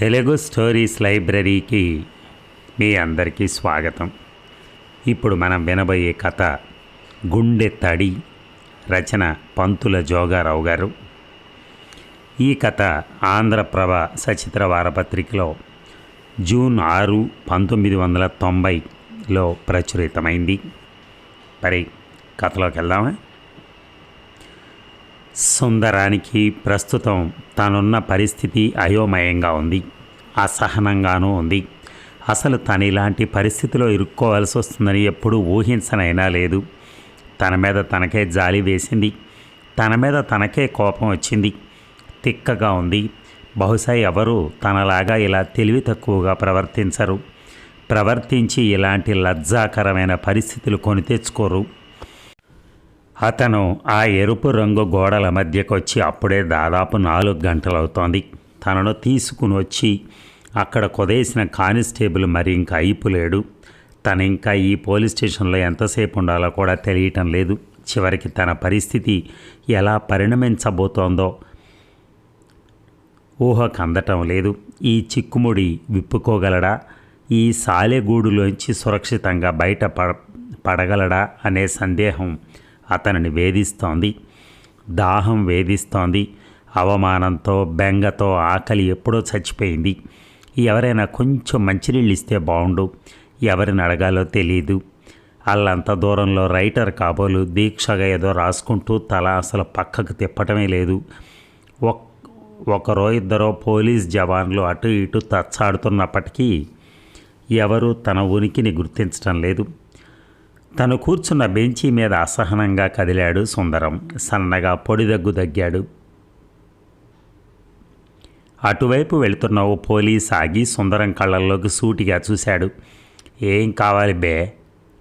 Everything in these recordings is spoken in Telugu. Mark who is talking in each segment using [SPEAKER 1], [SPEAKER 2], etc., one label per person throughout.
[SPEAKER 1] తెలుగు స్టోరీస్ లైబ్రరీకి మీ అందరికీ స్వాగతం. ఇప్పుడు మనం వినబోయే కథ గుండె తడి రచన పంతుల జోగారావు గారు. ఈ కథ ఆంధ్రప్రభ సచిత్ర వారపత్రికలో జూన్ ఆరు పంతొమ్మిది వందల తొంభైలో ప్రచురితమైంది. మరి కథలోకి వెళ్దామా? సుందరానికి ప్రస్తుతం తనున్న పరిస్థితి అయోమయంగా ఉంది అసహనంగానూ ఉంది. అసలు తను ఇలాంటి పరిస్థితిలో ఇరుక్కోవాల్సి వస్తుందని ఎప్పుడూ ఊహించనైనా లేదు. తన మీద తనకే జాలి వేసింది. తన మీద తనకే కోపం వచ్చింది. తిక్కగా ఉంది. బహుశా ఎవరు తనలాగా ఇలా తెలివి తక్కువగా ప్రవర్తించరు. ప్రవర్తించి ఇలాంటి లజ్జాకరమైన పరిస్థితులు కొని తెచ్చుకోరు. అతను ఆ ఎరుపు రంగు గోడల మధ్యకు వచ్చి అప్పుడే దాదాపు నాలుగు గంటలవుతోంది. తనను తీసుకుని వచ్చి అక్కడ కొదేసిన కానిస్టేబుల్ మరి ఇంకా అయిపోలేడు. తను ఇంకా ఈ పోలీస్ స్టేషన్లో ఎంతసేపు ఉండాలో కూడా తెలియటం లేదు. చివరికి తన పరిస్థితి ఎలా పరిణమించబోతోందో ఊహకు అందటం లేదు. ఈ చిక్కుముడి విప్పుకోగలడా? ఈ సాలెగూడులోంచి సురక్షితంగా బయట పడ పడగలడా? అనే సందేహం అతనిని వేధిస్తోంది. దాహం వేధిస్తోంది. అవమానంతో బెంగతో ఆకలి ఎప్పుడో చచ్చిపోయింది. ఎవరైనా కొంచెం మంచినీళ్ళు ఇస్తే బాగుండు ఎవరిని అడగాలో తెలియదు వాళ్ళంత దూరంలో రైటర్ కాబోలు దీక్షగా ఏదో రాసుకుంటూ తల అసలు పక్కకు తిప్పటమే లేదు. ఒక్ ఒకరో ఇద్దరో పోలీస్ జవాన్లు అటు ఇటు తచ్చాడుతున్నప్పటికీ ఎవరూ తన ఉనికిని గుర్తించడం లేదు. తను కూర్చున్న బెంచీ మీద అసహనంగా కదిలాడు సుందరం. సన్నగా పొడిదగ్గు దగ్గాడు అటువైపు వెళుతున్న ఓ పోలీస్ ఆగి సుందరం కళ్ళల్లోకి సూటిగా చూశాడు. ఏం కావాలి బే?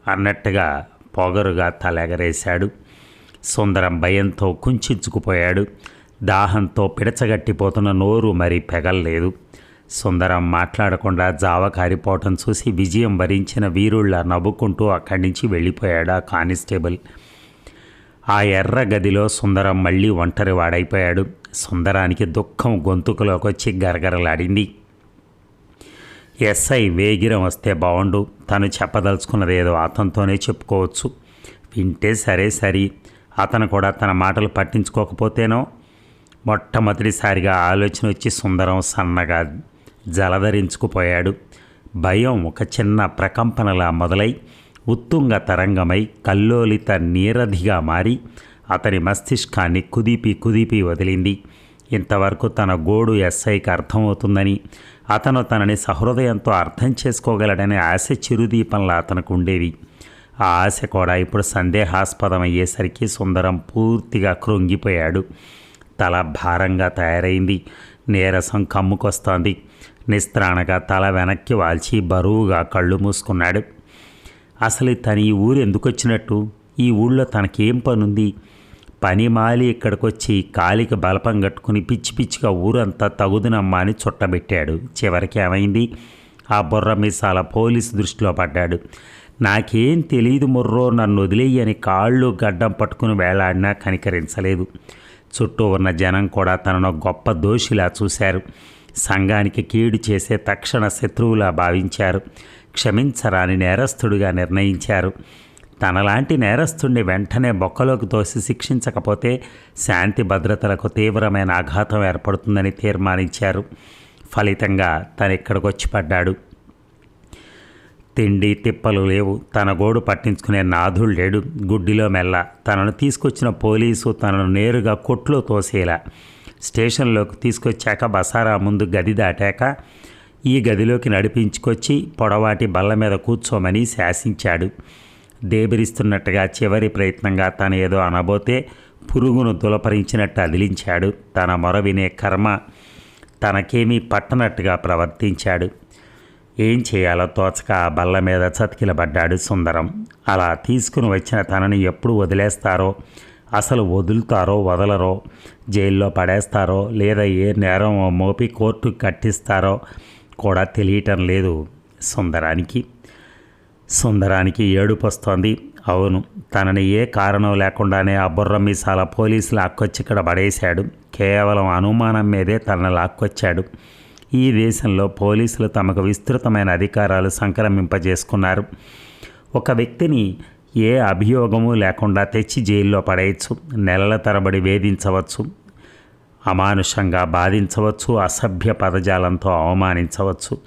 [SPEAKER 1] అన్నట్టుగా పొగరుగా తలెగరేశాడు. సుందరం భయంతో కుంచుకుపోయాడు. దాహంతో పిడచగట్టిపోతున్న నోరు మరి పెగల్లేదు. సుందరం మాట్లాడకుండా జావ కారిపోవటం చూసి విజయం వరించిన వీరుళ్ళ నవ్వుకుంటూ అక్కడి నుంచి వెళ్ళిపోయాడు ఆ కానిస్టేబుల్. ఆ ఎర్ర గదిలో సుందరం మళ్ళీ ఒంటరి వాడైపోయాడు. సుందరానికి దుఃఖం గొంతుకులోకి వచ్చి గరగరలాడింది. ఎస్ఐ వేగిరం వస్తే బాగుండు తను చెప్పదలుచుకున్నది ఏదో అతనితోనే చెప్పుకోవచ్చు. వింటే సరే సరి. అతను కూడా తన మాటలు పట్టించుకోకపోతేనో? మొట్టమొదటిసారిగా ఆలోచన వచ్చి సుందరం సన్నగా జలధరించుకుపోయాడు. భయం ఒక చిన్న ప్రకంపనలా మొదలై ఉత్తుంగ తరంగమై కల్లోలిత నీరధిగా మారి అతని మస్తిష్కాన్ని కుదిపి కుదిపి వదిలింది. ఇంతవరకు తన గోడు ఎస్ఐకి అర్థమవుతుందని అతను తనని సహృదయంతో అర్థం చేసుకోగలడనే ఆశ చిరుదీపంలా అతనికి ఉండేది. ఆ ఆశ కూడా ఇప్పుడు సందేహాస్పదం అయ్యేసరికి సుందరం పూర్తిగా కృంగిపోయాడు. తల భారంగా తయారైంది. నీరసం కమ్ముకొస్తోంది. నిస్త్రాణగా తల వెనక్కి వాల్చి బరువుగా కళ్ళు మూసుకున్నాడు. అసలు తను ఈ ఊరు ఎందుకు వచ్చినట్టు ఈ ఊళ్ళో తనకేం పనుంది? పని మాలి ఇక్కడికొచ్చి కాలికి బలపం కట్టుకుని పిచ్చి పిచ్చిగా ఊరంతా తగుదునమ్మా అని చుట్టబెట్టాడు. చివరికి ఏమైంది? ఆ బుర్ర మీసాల పోలీసు దృష్టిలో పడ్డాడు. నాకేం తెలియదు ముర్రో నన్ను వదిలేయని కాళ్ళు గడ్డం పట్టుకుని వేలాడినా కనికరించలేదు. చుట్టూ ఉన్న జనం కూడా తనను గొప్ప దోషిలా చూశారు. సంఘానికి కీడు చేసే తక్షణ శత్రువులా భావించారు. క్షమించరాని నేరస్తుడిగా నిర్ణయించారు. తనలాంటి నేరస్తుడిని వెంటనే బొక్కలోకి తోసి శిక్షించకపోతే శాంతి భద్రతలకు తీవ్రమైన ఆఘాతం ఏర్పడుతుందని తీర్మానించారు. ఫలితంగా తను ఇక్కడికి పడ్డాడు తిండి తిప్పలు లేవు. తన గోడు పట్టించుకునే నాథుడు లేడు. గుడ్డిలో మెల్ల. తనను తీసుకొచ్చిన పోలీసు తనను నేరుగా కొట్లో తోసేలా. స్టేషన్లోకి తీసుకొచ్చాక బసారా ముందు గది దాటాక ఈ గదిలోకి నడిపించుకొచ్చి పొడవాటి బల్ల మీద కూర్చోమని శాసించాడు. దేబిరిస్తున్నట్టుగా చివరి ప్రయత్నంగా తను ఏదో అనబోతే పురుగును దులపరించినట్టు అదిలించాడు. తన మొర వినే కర్మ తనకేమీ పట్టనట్టుగా ప్రవర్తించాడు. ఏం చేయాలో తోచక ఆ బల్ల మీద చతికిలబడ్డాడు సుందరం. అలా తీసుకుని వచ్చిన తనని ఎప్పుడు వదిలేస్తారో అసలు వదులుతారో వదలరో జైల్లో పడేస్తారో లేదా ఏ నేరం మోపి కోర్టు కట్టిస్తారో కూడా తెలియటం లేదు సుందరానికి. సుందరానికి ఏడుపు వస్తోంది. అవును తనని ఏ కారణం లేకుండానే ఆ బుర్ర మీసాల పోలీసులు అక్కొచ్చి ఇక్కడ పడేశాడు. కేవలం అనుమానం మీదే తనని లాక్కొచ్చాడు. ఈ దేశంలో పోలీసులు తమకు విస్తృతమైన అధికారాలు సంక్రమింపజేసుకున్నారు. ఒక వ్యక్తిని ఏ అభియోగము లేకుండా తెచ్చి జైల్లో పడేయచ్చు నెలల తరబడి వేధించవచ్చు అమానుషంగా బాధించవచ్చు అసభ్య పదజాలంతో అవమానించవచ్చు.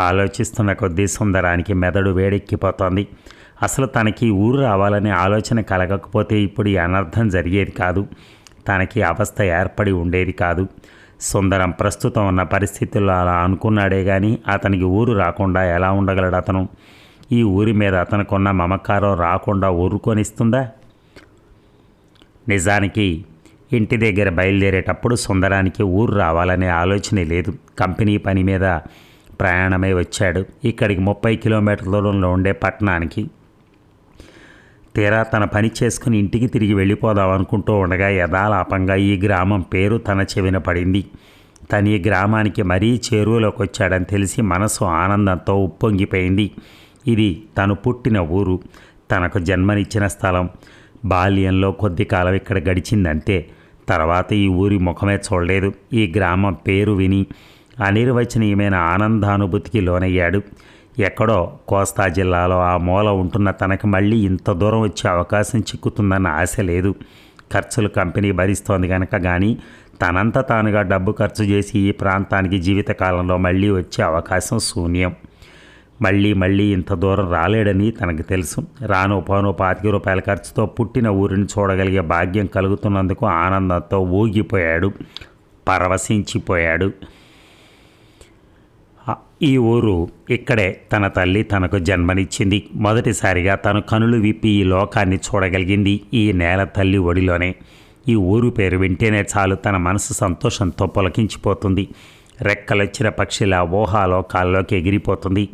[SPEAKER 1] ఆలోచిస్తున్న కొద్దీ సుందరానికి మెదడు వేడెక్కిపోతోంది. అసలు తనకి ఊరు రావాలనే ఆలోచన కలగకపోతే ఇప్పుడు ఈ అనర్థం జరిగేది కాదు. తనకి అవస్థ ఏర్పడి ఉండేది కాదు. సుందరం ప్రస్తుతం ఉన్న పరిస్థితుల్లో అలా అనుకున్నాడే కానీ అతనికి ఊరు రాకుండా ఎలా ఉండగలడు అతను? ఈ ఊరి మీద అతనుకున్న మమకారం రాకుండా ఊరుకొనిస్తుందా? నిజానికి ఇంటి దగ్గర బయలుదేరేటప్పుడు సుందరానికి ఊరు రావాలనే ఆలోచనే లేదు. కంపెనీ పని మీద ప్రయాణమై వచ్చాడు. ఇక్కడికి ముప్పై కిలోమీటర్ల దూరంలో ఉండే పట్టణానికి తీరా తన పని చేసుకుని ఇంటికి తిరిగి వెళ్ళిపోదాం అనుకుంటూ ఉండగా యథాలాపంగా ఈ గ్రామం పేరు తన చెవిన పడింది. తను ఈ గ్రామానికి మరీ చేరువలోకి వచ్చాడని తెలిసి మనసు ఆనందంతో ఉప్పొంగిపోయింది. ఇది తను పుట్టిన ఊరు. తనకు జన్మనిచ్చిన స్థలం. బాల్యంలో కొద్ది కాలం ఇక్కడ గడిచిందంతే. తర్వాత ఈ ఊరి ముఖమే చూడలేదు. ఈ గ్రామం పేరు విని అనిర్వచనీయమైన ఆనందానుభూతికి లోనయ్యాడు. ఎక్కడో కోస్తా జిల్లాలో ఆ మూల ఉంటున్న తనకి మళ్ళీ ఇంత దూరం వచ్చే అవకాశం చిక్కుతుందన్న ఆశ లేదు. ఖర్చులు కంపెనీ భరిస్తోంది కనుక కానీ తనంత తానుగా డబ్బు ఖర్చు చేసి ఈ ప్రాంతానికి జీవితకాలంలో మళ్ళీ వచ్చే అవకాశం శూన్యం. మళ్ళీ మళ్ళీ ఇంత దూరం రాలేడని తనకు తెలుసు. రాను పోను పాతిక రూపాయల ఖర్చుతో పుట్టిన ఊరిని చూడగలిగే భాగ్యం కలుగుతున్నందుకు ఆనందంతో ఊగిపోయాడు. పరవశించిపోయాడు. ఈ ఊరు ఇక్కడే తన తల్లి తనకు జన్మనిచ్చింది. మొదటిసారిగా తను కనులు విప్పి ఈ లోకాన్ని చూడగలిగింది ఈ నేల తల్లి ఒడిలోనే. ఈ ఊరు పేరు వింటేనే చాలు తన మనసు సంతోషంతో పులకించిపోతుంది. రెక్కలొచ్చిన పక్షిలా ఊహాలోకాల్లోకి ఎగిరిపోతుంది.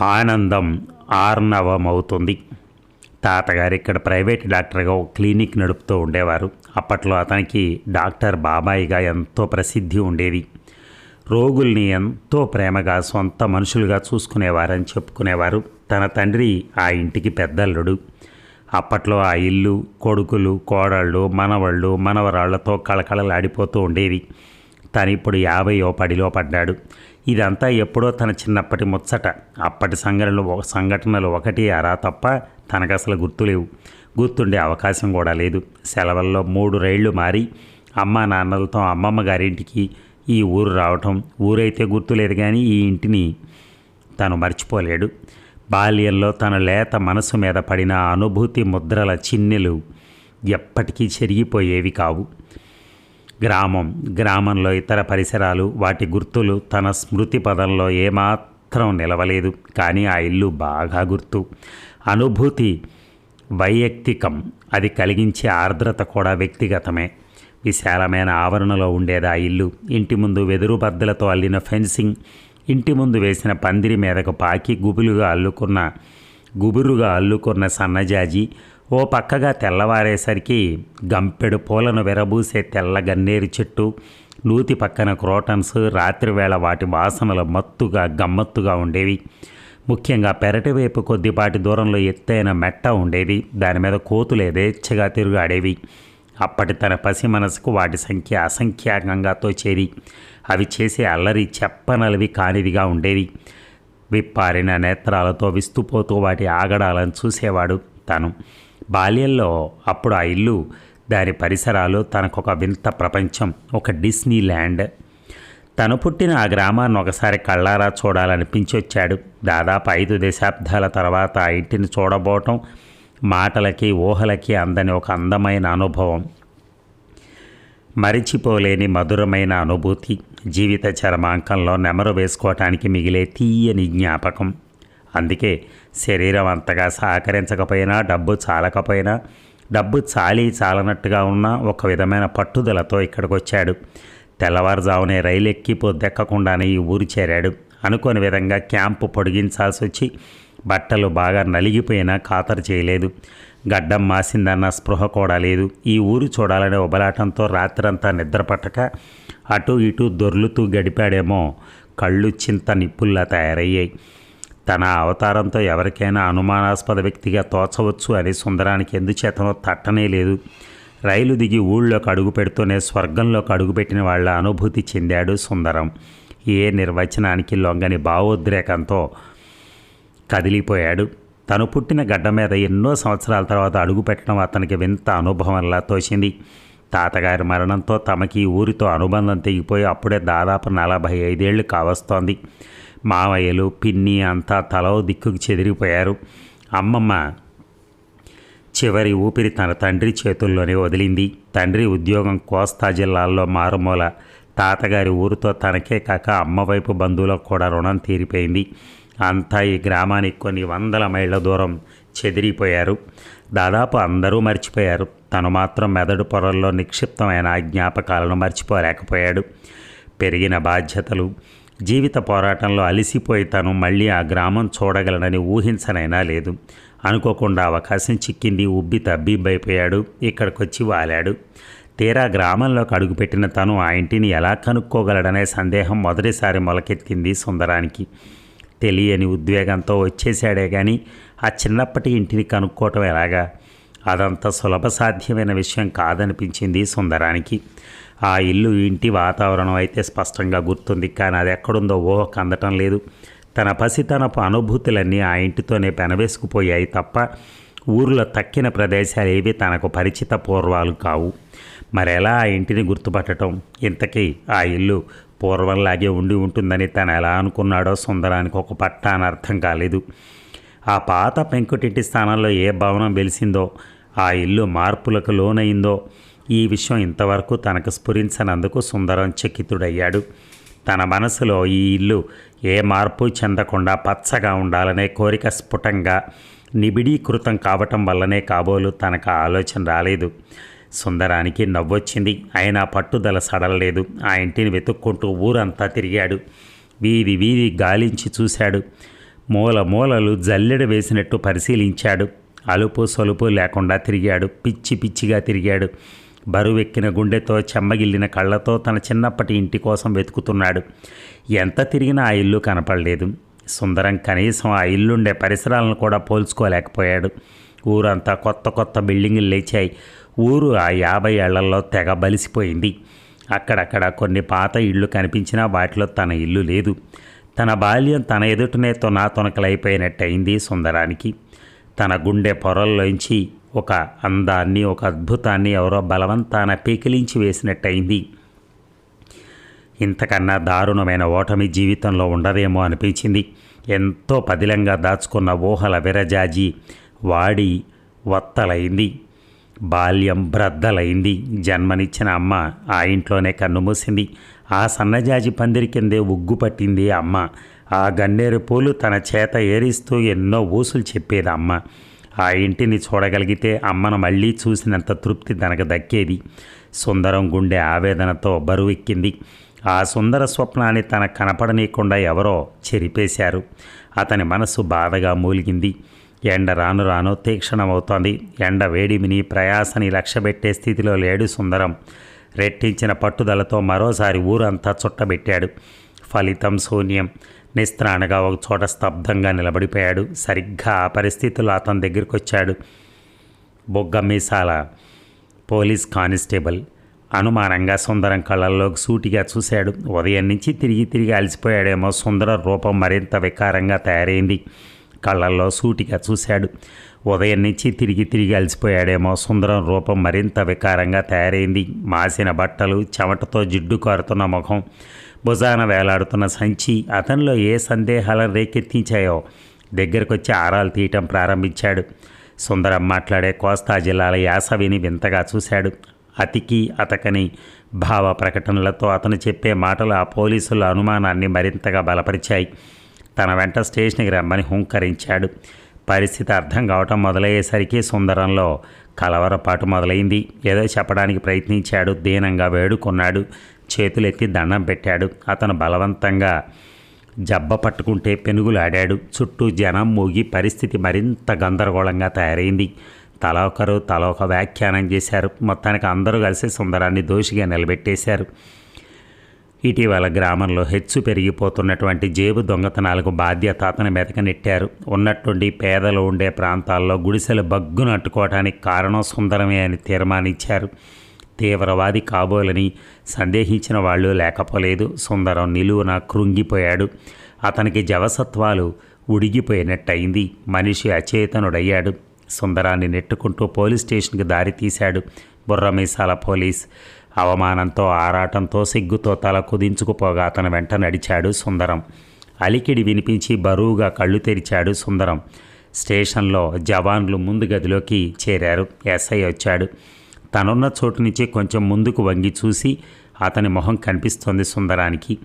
[SPEAKER 1] ఆనందం ఆర్ణవమవుతుంది తాతగారు ఇక్కడ ప్రైవేట్ డాక్టర్గా ఒక క్లినిక్ నడుపుతూ ఉండేవారు. అప్పట్లో అతనికి డాక్టర్ బాబాయిగా ఎంతో ప్రసిద్ధి ఉండేది. రోగుల్ని ఎంతో ప్రేమగా సొంత మనుషులుగా చూసుకునేవారని చెప్పుకునేవారు. తన తండ్రి ఆ ఇంటికి పెద్దల్లుడు. అప్పట్లో ఆ ఇల్లు కొడుకులు కోడళ్ళు మనవళ్ళు మనవరాళ్ళతో కళకళలాడిపోతూ ఉండేవి. తను ఇప్పుడు యాభైయో పడిలో పడ్డాడు. ఇదంతా ఎప్పుడో తన చిన్నప్పటి ముచ్చట. అప్పటి సంఘటనలు ఒక సంఘటనలు ఒకటి అరా తప్ప తనకు అసలు గుర్తులేవు. గుర్తుండే అవకాశం కూడా లేదు. సెలవుల్లో మూడు రైళ్ళు మారి అమ్మా నాన్నలతో అమ్మమ్మ గారింటికి ఈ ఊరు రావటం. ఊరైతే గుర్తులేదు కానీ ఈ ఇంటిని తను మర్చిపోలేడు. బాల్యంలో తన లేత మనసు మీద పడిన అనుభూతి ముద్రల చిన్నెలు ఎప్పటికీ చెరిగిపోయేవి కావు. గ్రామం గ్రామంలో ఇతర పరిసరాలు వాటి గుర్తులు తన స్మృతి పదంలో ఏమాత్రం నిలవలేదు. కానీ ఆ ఇల్లు బాగా గుర్తు. అనుభూతి వైయక్తికం. అది కలిగించే ఆర్ద్రత కూడా వ్యక్తిగతమే. విశాలమైన ఆవరణలో ఉండేది ఆ ఇల్లు. ఇంటి ముందు వెదురు బద్దలతో అల్లిన ఫెన్సింగ్ ఇంటి ముందు వేసిన పందిరి మీదకు పాకి గుబులుగా అల్లుకున్న గుబురుగా అల్లుకున్న సన్నజాజి ఓ పక్కగా తెల్లవారేసరికి గంపెడు పూలను విరబూసే తెల్ల గన్నేరు చెట్టు నూతి పక్కన క్రోటన్స్ రాత్రివేళ వాటి వాసనలు మత్తుగా గమ్మత్తుగా ఉండేవి. ముఖ్యంగా పెరటి వైపు కొద్దిపాటి దూరంలో ఎత్తైన మెట్ట ఉండేది. దాని మీద కోతులు యథేచ్ఛగా తిరుగాడేవి. అప్పటి తన పసి మనసుకు వాటి సంఖ్య అసంఖ్యాకంగా తోచేది అవి చేసే అల్లరి చెప్పనలవి కానివిగా ఉండేవి. విప్పారిన నేత్రాలతో విస్తుపోతూ వాటి ఆగడాలను చూసేవాడు తను. బాల్యంలో అప్పుడు ఆ ఇల్లు దాని పరిసరాలు తనకొక వింత ప్రపంచం ఒక డిస్నీ ల్యాండ్ తను పుట్టిన ఆ గ్రామాన్ని ఒకసారి కళ్ళారా చూడాలనిపించొచ్చాడు. దాదాపు ఐదు దశాబ్దాల తర్వాత ఆ ఇంటిని చూడబోవటం మాటలకి ఊహలకి అందని ఒక అందమైన అనుభవం. మరిచిపోలేని మధురమైన అనుభూతి. జీవిత చరమాంకంలో నెమరు వేసుకోవటానికి మిగిలే తీయని జ్ఞాపకం. అందుకే శరీరం అంతగా సహకరించకపోయినా డబ్బు చాలకపోయినా డబ్బు చాలి చాలనట్టుగా ఉన్న ఒక విధమైన పట్టుదలతో ఇక్కడికి వచ్చాడు తెల్లవారుజామునే రైలు ఎక్కి పొద్దెక్కకుండానే ఈ ఊరు చేరాడు. అనుకోని విధంగా క్యాంపు పొడిగించాల్సి వచ్చి బట్టలు బాగా నలిగిపోయినా ఖాతరు చేయలేదు. గడ్డం మాసిందన్న స్పృహ కూడా లేదు. ఈ ఊరు చూడాలనే ఉబలాటంతో రాత్రంతా నిద్రపట్టక అటు ఇటు దొర్లుతూ గడిపాడేమో కళ్ళు చింత నిప్పుల్లా తయారయ్యాయి. తన అవతారంతో ఎవరికైనా అనుమానాస్పద వ్యక్తిగా తోచవచ్చు అని సుందరానికి ఎందుచేతనో తట్టనే లేదు. రైలు దిగి ఊళ్ళోకి అడుగు పెడుతూనే స్వర్గంలోకి అడుగుపెట్టిన వాళ్ళ అనుభూతి చెందాడు సుందరం. ఏ నిర్వచనానికి లొంగని భావోద్రేకంతో కదిలిపోయాడు. తను పుట్టిన గడ్డ మీద ఎన్నో సంవత్సరాల తర్వాత అడుగు పెట్టడం అతనికి వింత అనుభవంలా తోచింది. తాతగారి మరణంతో తమకి ఊరితో అనుబంధం తెగిపోయి అప్పుడే దాదాపు నలభై ఐదేళ్ళు కావస్తోంది. మావయ్యలు పిన్ని అంతా తలో దిక్కుకు చెదిరిపోయారు. అమ్మమ్మ చివరి ఊపిరి తన తండ్రి చేతుల్లోనే వదిలింది. తండ్రి ఉద్యోగం కోస్తా జిల్లాల్లో మారుమూల. తాతగారి ఊరితో తనకే కాక అమ్మ వైపు బంధువులకు కూడా రుణం తీరిపోయింది. అంతా ఈ గ్రామానికి కొన్ని వందల మైళ్ళ దూరం చెదిరిపోయారు. దాదాపు అందరూ మర్చిపోయారు. తను మాత్రం మెదడు పొరల్లో నిక్షిప్తమైన ఆ జ్ఞాపకాలను మర్చిపోలేకపోయాడు. పెరిగిన బాధ్యతలు జీవిత పోరాటంలో అలిసిపోయి తను మళ్ళీ ఆ గ్రామం చూడగలనని ఊహించనైనా లేదు. అనుకోకుండా అవకాశం చిక్కింది ఉబ్బి తబ్బిబ్బైపోయాడు ఇక్కడికొచ్చి వాలాడు. తీరా గ్రామంలోకి అడుగుపెట్టిన తను ఆ ఇంటిని ఎలా కనుక్కోగలడనే సందేహం మొదటిసారి మొలకెత్తింది సుందరానికి. తెలియని ఉద్వేగంతో వచ్చేసాడే కానీ ఆ చిన్నప్పటి ఇంటిని కనుక్కోవటం ఎలాగా? అదంత సులభ సాధ్యమైన విషయం కాదనిపించింది సుందరానికి. ఆ ఇల్లు ఇంటి వాతావరణం అయితే స్పష్టంగా గుర్తుంది. కానీ అది ఎక్కడుందో ఊహ కందటం లేదు. తన పసితనపు అనుభూతులన్నీ ఆ ఇంటితోనే పెనవేసుకుపోయాయి తప్ప ఊర్లో తక్కిన ప్రదేశాలు ఏవి తనకు పరిచిత పూర్వాలు కావు. మరెలా ఆ ఇంటిని గుర్తుపట్టడం ఇంతకీ ఆ ఇల్లు పూర్వంలాగే ఉండి ఉంటుందని తను ఎలా అనుకున్నాడో సుందరానికి ఒక పట్టాన అర్థం కాలేదు. ఆ పాత పెంకుటింటి స్థానంలో ఏ భవనం వెలిసిందో ఆ ఇల్లు మార్పులకు లోనైందో ఈ విషయం ఇంతవరకు తనకు స్ఫురించనందుకు సుందరం చకితుడయ్యాడు. తన మనసులో ఈ ఇల్లు ఏ మార్పు చెందకుండా పచ్చగా ఉండాలనే కోరిక స్ఫుటంగా నిబిడీకృతం కావటం వల్లనే కాబోలు తనకు ఆలోచన రాలేదు. సుందరానికి నవ్వొచ్చింది. అయినా పట్టుదల సడలలేదు. ఆ ఇంటిని వెతుక్కుంటూ ఊరంతా తిరిగాడు. వీధి వీధి గాలించి చూశాడు. మూల మూలలు జల్లెడ వేసినట్టు పరిశీలించాడు. అలుపు సొలుపు లేకుండా తిరిగాడు. పిచ్చి పిచ్చిగా తిరిగాడు. బరువెక్కిన గుండెతో చెమ్మగిల్లిన కళ్ళతో తన చిన్నప్పటి ఇంటి కోసం వెతుకుతున్నాడు. ఎంత తిరిగినా ఆ ఇల్లు కనపడలేదు. సుందరం కనీసం ఆ ఇల్లుండే పరిసరాలను కూడా పోల్చుకోలేకపోయాడు. ఊరంతా కొత్త కొత్త బిల్డింగులు లేచాయి. ఊరు ఆ యాభై ఏళ్ళలో తెగ బలిసిపోయింది. అక్కడక్కడ కొన్ని పాత ఇళ్ళు కనిపించినా వాటిలో తన ఇల్లు లేదు. తన బాల్యం తన ఎదుటనే తొనా తొనకలైపోయినట్టయింది సుందరానికి. తన గుండె పొరల్లోంచి ఒక అందాన్ని ఒక అద్భుతాన్ని ఎవరో బలవంతాన పీకిలించి వేసినట్టయింది. ఇంతకన్నా దారుణమైన ఓటమి జీవితంలో ఉండదేమో అనిపించింది. ఎంతో పదిలంగా దాచుకున్న ఊహల విరజాజి వాడి వత్తలైంది. బాల్యం బ్రద్దలైంది. జన్మనిచ్చిన అమ్మ ఆ ఇంట్లోనే కన్నుమూసింది. ఆ సన్నజాజి పందిరి కిందే ఉగ్గు పట్టింది అమ్మ. ఆ గన్నేరు పూలు తన చేత ఏరిస్తూ ఎన్నో ఊసులు చెప్పేది అమ్మ. ఆ ఇంటిని చూడగలిగితే అమ్మను మళ్ళీ చూసినంత తృప్తి తనకు దక్కేది. సుందరం గుండె ఆవేదనతో బరువెక్కింది. ఆ సుందర స్వప్నాన్ని తన కనపడనీయకుండా ఎవరో చెరిపేశారు. అతని మనసు బాధగా మూలిగింది. ఎండ రాను రాను తీక్షణమవుతోంది. ఎండ వేడిమిని ప్రయాసని లక్ష్యపెట్టే స్థితిలో లేడు సుందరం. రెట్టించిన పట్టుదలతో మరోసారి ఊరంతా చుట్టబెట్టాడు. ఫలితం శూన్యం. నిస్త్రాణగా ఒక చోట స్తబ్దంగా నిలబడిపోయాడు. సరిగ్గా ఆ పరిస్థితుల్లో అతని దగ్గరికి వచ్చాడు బొగ్గ మీసాల పోలీస్ కానిస్టేబుల్. అనుమానంగా సుందరం కళ్ళల్లోకి సూటిగా చూశాడు. ఉదయం నుంచి తిరిగి తిరిగి అలసిపోయాడేమో సుందర రూపం మరింత వికారంగా తయారైంది. కళ్ళల్లో సూటిగా చూశాడు. ఉదయం నుంచి తిరిగి తిరిగి అలసిపోయాడేమో సుందరం రూపం మరింత వికారంగా తయారైంది. మాసిన బట్టలు చెమటతో జిడ్డు కారుతున్న ముఖం భుజాన వేలాడుతున్న సంచి అతనిలో ఏ సందేహాలను రేకెత్తించాయో దగ్గరకొచ్చి ఆరాలు తీయటం ప్రారంభించాడు. సుందరం మాట్లాడే కోస్తా జిల్లాల యాసవిని వింతగా చూశాడు. అతికి అతకని భావ ప్రకటనలతో అతను చెప్పే మాటలు ఆ పోలీసుల అనుమానాన్ని మరింతగా బలపరిచాయి. తన వెంట స్టేషన్కి రమ్మని హుంకరించాడు. పరిస్థితి అర్థం కావటం మొదలయ్యేసరికి సుందరంలో కలవరపాటు మొదలైంది. ఏదో చెప్పడానికి ప్రయత్నించాడు. దీనంగా వేడుకున్నాడు. చేతులెత్తి దండం పెట్టాడు. అతను బలవంతంగా జబ్బ పట్టుకుంటే పెనుగులాడాడు. చుట్టూ జనం మూగి పరిస్థితి మరింత గందరగోళంగా తయారైంది. తల ఒకరు తల ఒక వ్యాఖ్యానం చేశారు. మొత్తానికి అందరూ కలిసి సుందరాన్ని దోషిగా నిలబెట్టేశారు. ఇటీవల గ్రామంలో హెచ్చు పెరిగిపోతున్నటువంటి జేబు దొంగతనాలకు బాధ్యత అతని మీదకి నెట్టారు. ఉన్నట్టుండి పేదలు ఉండే ప్రాంతాల్లో గుడిసెలు బగ్గును అట్టుకోవడానికి కారణం సుందరమే అని తీర్మానించారు. తీవ్రవాది కాబోలని సందేహించిన వాళ్ళు లేకపోలేదు. సుందరం నిలువున కృంగిపోయాడు. అతనికి జవసత్వాలు ఉడిగిపోయినట్టయింది. మనిషి అచేతనుడయ్యాడు. సుందరాన్ని నెట్టుకుంటూ పోలీస్ స్టేషన్కి దారి తీశాడు. బుర్రమీసాల పోలీస్ అవమానంతో ఆరాటంతో సిగ్గుతో తల కుదించుకుపోగా అతని వెంట నడిచాడు సుందరం. అలికిడి వినిపించి బరువుగా కళ్ళు తెరిచాడు సుందరం. స్టేషన్లో జవాన్లు ముందు గదిలోకి చేరారు. ఎస్ఐ వచ్చాడు. తనున్న చోటు నుంచి కొంచెం ముందుకు వంగి చూసి అతని మొహం కనిపిస్తోంది సుందరానికి.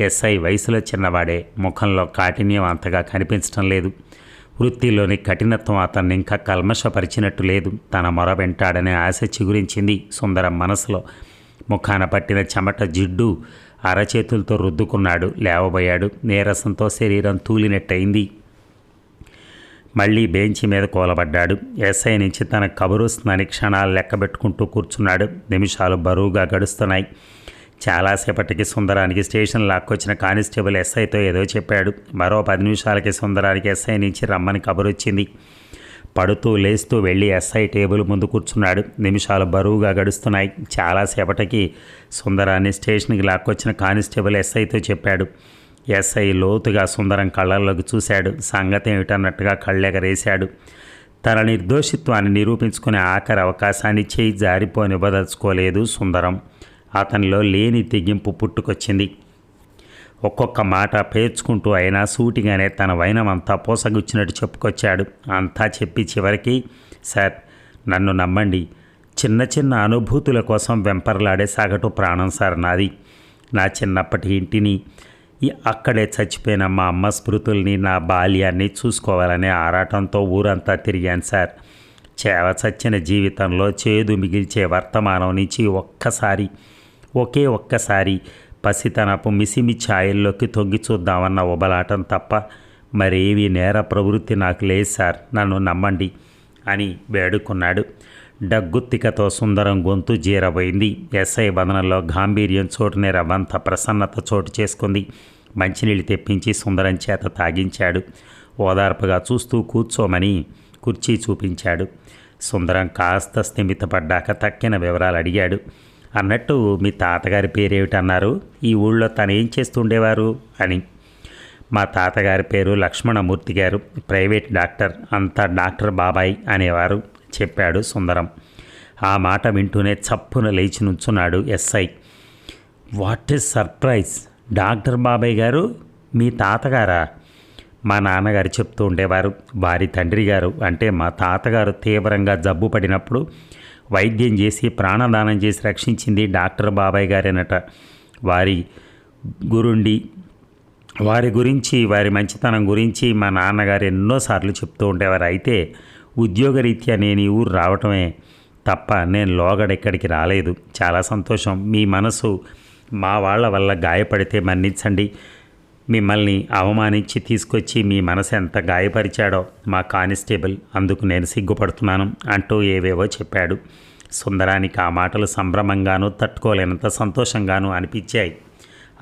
[SPEAKER 1] ఎస్ఐ వయసులో చిన్నవాడే. ముఖంలో కాఠిన్యం అంతగా కనిపించడం లేదు. వృత్తిలోని కఠినత్వం అతన్ని ఇంకా కల్మషపరిచినట్టు లేదు. తన మొర వెంటాడనే ఆశ చిగురించింది సుందరం మనసులో. ముఖాన పట్టిన చెమట జిడ్డు అరచేతులతో రుద్దుకున్నాడు. లేవబోయాడు. నీరసంతో శరీరం తూలినట్టయింది. మళ్ళీ బెంచి మీద కూలబడ్డాడు. ఎస్ఐ నుంచి తన కబురు స్నాని క్షణాలు లెక్క పెట్టుకుంటూ కూర్చున్నాడు. నిమిషాలు బరువుగా గడుస్తున్నాయి. చాలాసేపటికి సుందరానికి స్టేషన్ లాక్కొచ్చిన కానిస్టేబుల్ ఎస్ఐతో ఏదో చెప్పాడు. మరో పది నిమిషాలకి సుందరానికి ఎస్ఐ నుంచి రమ్మని కబురొచ్చింది. పడుతూ లేస్తూ వెళ్ళి ఎస్ఐ టేబుల్ ముందు కూర్చున్నాడు. నిమిషాలు బరువుగా గడుస్తున్నాయి. చాలాసేపటికి సుందరాన్ని స్టేషన్కి లాక్కొచ్చిన కానిస్టేబుల్ ఎస్ఐతో చెప్పాడు. ఎస్ఐ లోతుగా సుందరం కళ్ళల్లోకి చూశాడు. సంగతి ఏమిటన్నట్టుగా కళ్ళెగరేశాడు. తన నిర్దోషిత్వాన్ని నిరూపించుకునే ఆఖరి అవకాశాన్ని చేయి జారిపోనివ్వదలుచుకోలేదు సుందరం. అతనిలో లేని తెగింపు పుట్టుకొచ్చింది. ఒక్కొక్క మాట పేర్చుకుంటూ అయినా సూటిగానే తన వైనమంతా పోసగుచ్చినట్టు చెప్పుకొచ్చాడు. అంతా చెప్పి చివరికి సార్ నన్ను నమ్మండి. చిన్న చిన్న అనుభూతుల కోసం వెంపర్లాడే సగటు ప్రాణం సార్ నాది. నా చిన్నప్పటి ఇంటిని అక్కడే చచ్చిపోయిన మా అమ్మ స్మృతుల్ని నా బాల్యాన్ని చూసుకోవాలనే ఆరాటంతో ఊరంతా తిరిగాను సార్. చేవ చచ్చిన జీవితంలో చేదు మిగిల్చే వర్తమానం నుంచి ఒక్కసారి ఒకే ఒక్కసారి పసితనపు మిసిమి ఛాయల్లోకి తొంగి చూద్దామన్న ఉబలాటం తప్ప మరేవి నేర ప్రవృత్తి నాకు లేదు సార్. నన్ను నమ్మండి అని వేడుకున్నాడు. డగ్గుత్తికతో సుందరం గొంతు జీరబోయింది. ఎస్ఐ వదనంలో గాంభీర్యం చోటునే రవ్వంత ప్రసన్నత చోటు చేసుకుంది. మంచినీళ్ళు తెప్పించి సుందరం చేత తాగించాడు. ఓదార్పుగా చూస్తూ కూర్చోమని కుర్చీ చూపించాడు. సుందరం కాస్త స్థిమితపడ్డాక తక్కిన వివరాలు అడిగాడు. అన్నట్టు మీ తాతగారి పేరేమిటన్నారు? ఈ ఊళ్ళో తను ఏం చేస్తుండేవారు? అని. మా తాతగారి పేరు లక్ష్మణమూర్తి గారు. Private doctor. అంతా డాక్టర్ బాబాయ్ అనేవారు చెప్పాడు సుందరం. ఆ మాట వింటూనే చప్పున లేచి నుంచున్నాడు SI. What is surprise! Doctor బాబాయ్ గారు మీ తాతగారా? మా నాన్నగారు చెప్తూ ఉండేవారు. వారి తండ్రి గారు అంటే మా తాతగారు తీవ్రంగా జబ్బు పడినప్పుడు వైద్యం చేసి ప్రాణదానం చేసి రక్షించింది డాక్టర్ బాబాయ్ గారేనట. వారి గురుండి వారి గురించి వారి మంచితనం గురించి మా నాన్నగారు ఎన్నోసార్లు చెప్తూ ఉండేవారు. అయితే ఉద్యోగరీత్యా నేను ఈ ఊరు రావటమే తప్ప నేను లోగడెక్కడికి రాలేదు. చాలా సంతోషం. మీ మనసు మా వాళ్ళ వల్ల గాయపడితే మన్నించండి. మిమ్మల్ని అవమానించి తీసుకొచ్చి మీ మనసు ఎంత గాయపరిచాడో మా కానిస్టేబుల్ అందుకు నేను సిగ్గుపడుతున్నాను అంటూ ఏవేవో చెప్పాడు. సుందరానికి ఆ మాటలు సంభ్రమంగానూ తట్టుకోలేనంత సంతోషంగానూ అనిపించాయి.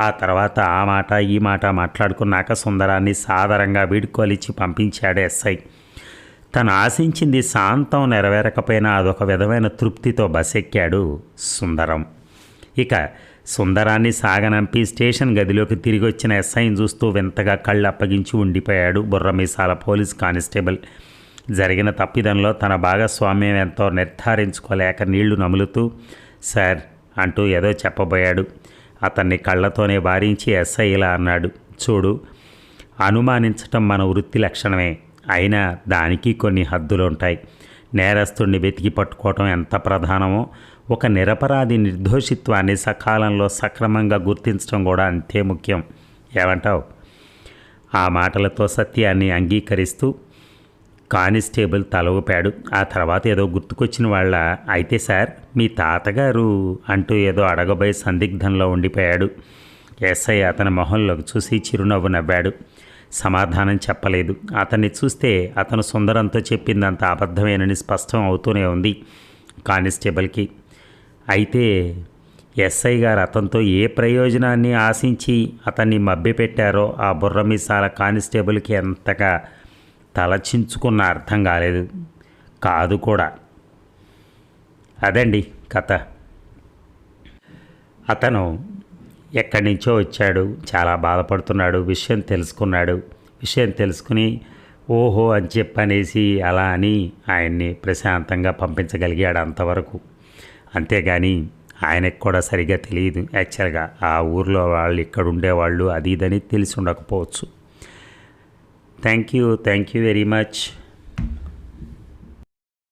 [SPEAKER 1] ఆ తర్వాత ఆ మాట ఈ మాట మాట్లాడుకున్నాక సుందరాన్ని సాదరంగా వీడుకోలిచ్చి పంపించాడు ఎస్ఐ. తను ఆశించింది శాంతం నెరవేరకపోయినా అదొక విధమైన తృప్తితో బసెక్కాడు సుందరం. ఇక సుందరాన్ని సాగనంపి స్టేషన్ గదిలోకి తిరిగి వచ్చిన ఎస్ఐని చూస్తూ వింతగా కళ్ళు అప్పగించి ఉండిపోయాడు బుర్రమీసాల పోలీస్ కానిస్టేబుల్. జరిగిన తప్పిదంలో తన భాగస్వామ్యం ఎంతో నిర్ధారించుకోలేక నీళ్ళు నములుతూ సార్ అంటూ ఏదో చెప్పబోయాడు. అతన్ని కళ్ళతోనే వారించి ఎస్ఐ ఇలా అన్నాడు. చూడు అనుమానించటం మన వృత్తి లక్షణమే. అయినా దానికి కొన్ని హద్దులు ఉంటాయి నేరస్తుడిని వెతికి పట్టుకోవటం ఎంత ప్రధానమో ఒక నిరపరాధి నిర్దోషిత్వాన్ని సకాలంలో సక్రమంగా గుర్తించడం కూడా అంతే ముఖ్యం. ఏమంటావు? ఆ మాటలతో సత్యాన్ని అంగీకరిస్తూ కానిస్టేబుల్ తల ఊపాడు ఆ తర్వాత ఏదో గుర్తుకొచ్చిన వాళ్ళ అయితే సార్ మీ తాతగారు అంటూ ఏదో అడగబోయే సందిగ్ధంలో ఉండిపోయాడు. ఎస్ఐ అతని మొహంలోకి చూసి చిరునవ్వు నవ్వాడు. సమాధానం చెప్పలేదు. అతన్ని చూస్తే అతను సుందరంతో చెప్పిందంత అబద్ధమేనని స్పష్టం అవుతూనే ఉంది కానిస్టేబుల్కి. అయితే ఎస్ఐ గారు అతనితో ఏ ప్రయోజనాన్ని ఆశించి అతన్ని మభ్యపెట్టారో ఆ బుర్రమిసాల కానిస్టేబుల్కి ఎంతగా తలచించుకున్న అర్థం కాలేదు. కాదు కూడా. అదండి కథ. అతను ఎక్కడి నుంచో వచ్చాడు. చాలా బాధపడుతున్నాడు. విషయం తెలుసుకున్నాడు. విషయం తెలుసుకుని ఓహో అని చెప్పనేసి అలా అని ఆయన్ని ప్రశాంతంగా పంపించగలిగాడు అంతవరకు. అంతేగాని ఆయనకు కూడా సరిగా తెలియదు. యాక్చువల్గా ఆ ఊర్లో వాళ్ళు ఇక్కడ ఉండేవాళ్ళు అది ఇదని తెలిసి ఉండకపోవచ్చు. Thank you thank you very much